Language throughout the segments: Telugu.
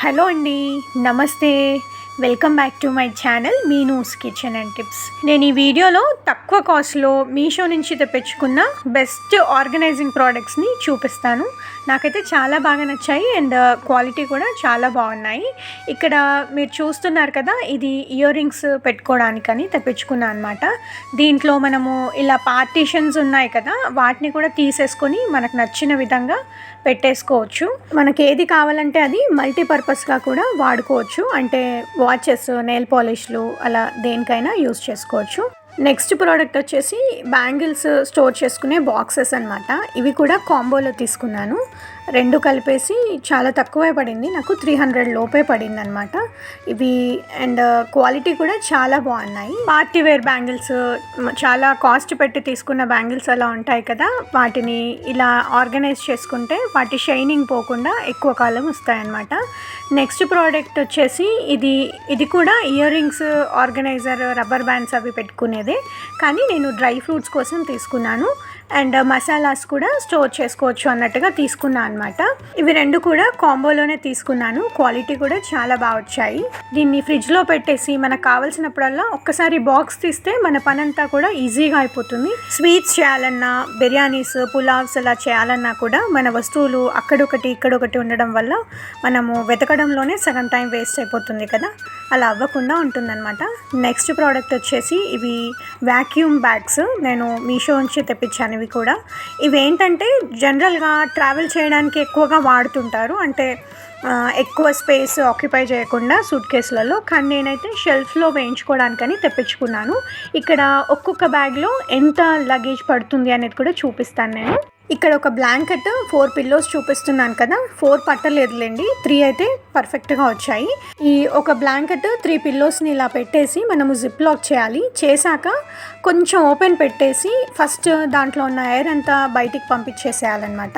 హలో అండి నమస్తే welcome back to my channel Meenu's kitchen and tips నేను ఈ వీడియోలో తక్కువ కాస్ట్లో మీషో నుంచి తెప్పించుకున్న బెస్ట్ ఆర్గనైజింగ్ ప్రోడక్ట్స్ని చూపిస్తాను. నాకైతే చాలా బాగా నచ్చాయి అండ్ uh, క్వాలిటీ కూడా చాలా బాగున్నాయి. ఇక్కడ మీరు చూస్తున్నారు కదా ఇది ఇయర్ రింగ్స్ పెట్టుకోవడానికని తెప్పించుకున్నాను అనమాట దీంట్లో మనము ఇలా పార్టీషన్స్ ఉన్నాయి కదా వాటిని కూడా తీసేసుకొని మనకు నచ్చిన విధంగా పెట్టేసుకోవచ్చు. మనకి ఏది కావాలంటే అది మల్టీపర్పస్గా కూడా వాడుకోవచ్చు. అంటే వాచెస్ నెయిల్ పాలిష్లు అలా దేనికైనా యూస్ చేసుకోవచ్చు. నెక్స్ట్ ప్రోడక్ట్ వచ్చేసి బ్యాంగిల్స్ స్టోర్ చేసుకునే బాక్సెస్ అనమాట ఇవి కూడా కాంబోలో తీసుకున్నాను. రెండు కలిపేసి చాలా తక్కువే పడింది. నాకు త్రీ హండ్రెడ్ లోపే పడింది అనమాట ఇవి అండ్ uh, క్వాలిటీ కూడా చాలా బాగున్నాయి. పార్టీ వేర్ బ్యాంగిల్స్ చాలా కాస్ట్ పెట్టి తీసుకున్న బ్యాంగిల్స్ అలా ఉంటాయి కదా. వాటిని ఇలా ఆర్గనైజ్ చేసుకుంటే వాటి షైనింగ్ పోకుండా ఎక్కువ కాలం వస్తాయన్నమాట. నెక్స్ట్ ప్రోడక్ట్ వచ్చేసి ఇది ఇది కూడా earrings organiser rubber bands అవి పెట్టుకునేదే. కానీ నేను డ్రై ఫ్రూట్స్ కోసం తీసుకున్నాను. అండ్ మసాలాస్ కూడా స్టోర్ చేసుకోవచ్చు అన్నట్టుగా తీసుకున్నాను అనమాట ఇవి రెండు కూడా కాంబోలోనే తీసుకున్నాను. క్వాలిటీ కూడా చాలా బాగా వచ్చాయి. దీన్ని ఫ్రిడ్జ్లో పెట్టేసి మనకు కావాల్సినప్పుడల్లా ఒక్కసారి బాక్స్ తీస్తే మన పనంతా కూడా ఈజీగా అయిపోతుంది. స్వీట్స్ చేయాలన్నా బిర్యానీస్ పులావ్స్ అలా చేయాలన్నా కూడా మన వస్తువులు అక్కడొకటి ఇక్కడొకటి ఉండడం వల్ల మనము వెతకడంలోనే సగం టైం వేస్ట్ అయిపోతుంది కదా? అలా అవ్వకుండా ఉంటుందన్నమాట. నెక్స్ట్ ప్రోడక్ట్ వచ్చేసి ఇవి వ్యాక్యూమ్ బ్యాగ్స్. నేను మీషో నుంచి తెప్పించాను అనేవి కూడా. ఇవేంటంటే జనరల్గా ట్రావెల్ చేయడానికి ఎక్కువగా వాడుతుంటారు. అంటే ఎక్కువ స్పేస్ ఆక్యుపై చేయకుండా సూట్ కేసులలో కానీ నేనైతే షెల్ఫ్లో వేయించుకోవడానికని తెప్పించుకున్నాను. ఇక్కడ ఒక్కొక్క బ్యాగ్లో ఎంత లగేజ్ పడుతుంది అనేది కూడా చూపిస్తాను నేను. ఇక్కడ ఒక బ్లాంకెట్ ఫోర్ పిల్లోస్ చూపిస్తున్నాను కదా. ఫోర్ పట్టలేదులేండి. త్రీ అయితే పర్ఫెక్ట్గా వచ్చాయి. ఈ ఒక బ్లాంకెట్ త్రీ పిల్లోస్ని ఇలా పెట్టేసి మనము జిప్ లాక్ చేయాలి. చేశాక కొంచెం ఓపెన్ పెట్టేసి ఫస్ట్ దాంట్లో ఉన్న ఎయిర్ అంతా బయటికి పంపించేసేయాలన్నమాట.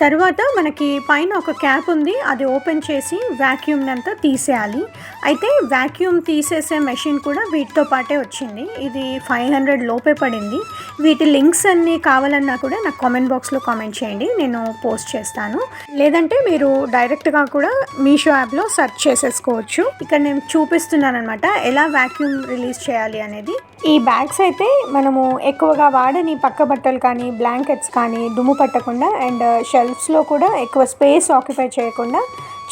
తర్వాత మనకి పైన ఒక క్యాప్ ఉంది. అది ఓపెన్ చేసి వ్యాక్యూమ్ని అంతా తీసేయాలి. అయితే వ్యాక్యూమ్ తీసేసే మెషిన్ కూడా వీటితో పాటే వచ్చింది. ఇది ఫైవ్ హండ్రెడ్ లోపే పడింది. వీటి లింక్స్ అన్నీ కావాలన్నా కూడా నాకు కామెంట్ బాక్స్లో కామెంట్ చేయండి నేను పోస్ట్ చేస్తాను. లేదంటే మీరు డైరెక్ట్గా కూడా మీషో యాప్లో సెర్చ్ చేసేసుకోవచ్చు. ఇక్కడ నేను చూపిస్తున్నాను అనమాట ఎలా వ్యాక్యూమ్ రిలీజ్ చేయాలి అనేది. ఈ బ్యాగ్స్ అయితే మనము ఎక్కువగా వాడని పక్క బట్టలు కానీ బ్లాంకెట్స్ కానీ దుమ్ము పట్టకుండా అండ్ షెల్ఫ్స్లో కూడా ఎక్కువ స్పేస్ ఆక్యుపై చేయకుండా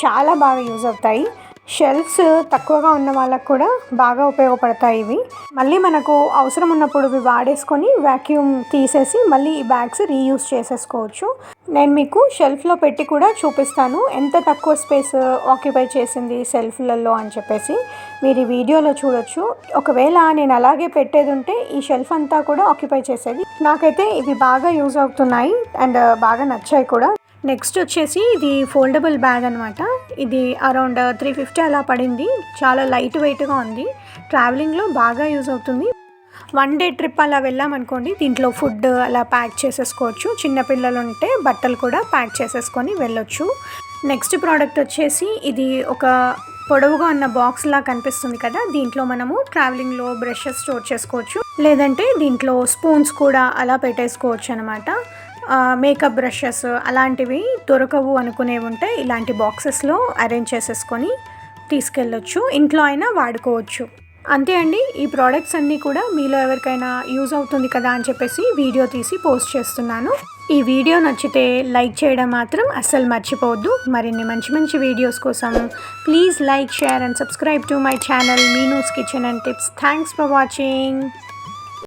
చాలా బాగా యూజ్ అవుతాయి. షెల్ఫ్స్ తక్కువగా ఉన్న వాళ్ళకు కూడా బాగా ఉపయోగపడతాయి ఇవి. మళ్ళీ మనకు అవసరం ఉన్నప్పుడు ఇవి వాడేసుకొని వ్యాక్యూమ్ తీసేసి మళ్ళీ ఈ బ్యాగ్స్ రీయూస్ చేసేసుకోవచ్చు. నేను మీకు షెల్ఫ్లో పెట్టి కూడా చూపిస్తాను. ఎంత తక్కువ స్పేస్ ఆక్యుపై చేసింది సెల్ఫ్లలో అని చెప్పేసి మీరు ఈ వీడియోలో చూడొచ్చు. ఒకవేళ నేను అలాగే పెట్టేది ఉంటే ఈ షెల్ఫ్ అంతా కూడా ఆక్యుపై చేసేది. నాకైతే ఇవి బాగా యూజ్ అవుతున్నాయి అండ్ బాగా నచ్చాయి కూడా. నెక్స్ట్ వచ్చేసి ఇది ఫోల్డబుల్ బ్యాగ్ అనమాట ఇది అరౌండ్ త్రీ ఫిఫ్టీ అలా పడింది. చాలా లైట్ వెయిట్గా ఉంది. ట్రావెలింగ్లో బాగా యూజ్ అవుతుంది. వన్ డే ట్రిప్ అలా వెళ్ళామనుకోండి దీంట్లో ఫుడ్ అలా ప్యాక్ చేసేసుకోవచ్చు. చిన్నపిల్లలు ఉంటే బట్టలు కూడా ప్యాక్ చేసేసుకొని వెళ్ళొచ్చు. నెక్స్ట్ ప్రోడక్ట్ వచ్చేసి ఇది ఒక పొడవుగా ఉన్న బాక్స్ లా కనిపిస్తుంది కదా దీంట్లో మనము ట్రావెలింగ్లో బ్రషెస్ స్టోర్ చేసుకోవచ్చు. లేదంటే దీంట్లో స్పూన్స్ కూడా అలా పెట్టేసుకోవచ్చు అనమాట మేకప్ బ్రషెస్ అలాంటివి దొరకవు అనుకునేవి ఉంటే ఇలాంటి బాక్సెస్లో అరేంజ్ చేసేసుకొని తీసుకెళ్ళొచ్చు. ఇంట్లో అయినా వాడుకోవచ్చు. అంతే అండి ఈ ప్రోడక్ట్స్ అన్నీ కూడా మీలో ఎవరికైనా యూజ్ అవుతుంది కదా అని చెప్పేసి వీడియో తీసి పోస్ట్ చేస్తున్నాను. ఈ వీడియో నచ్చితే లైక్ చేయడం మాత్రం అస్సలు మర్చిపోవద్దు. మరిన్ని మంచి మంచి వీడియోస్ కోసం please like share and subscribe to my channel Meenu's kitchen and tips thanks for watching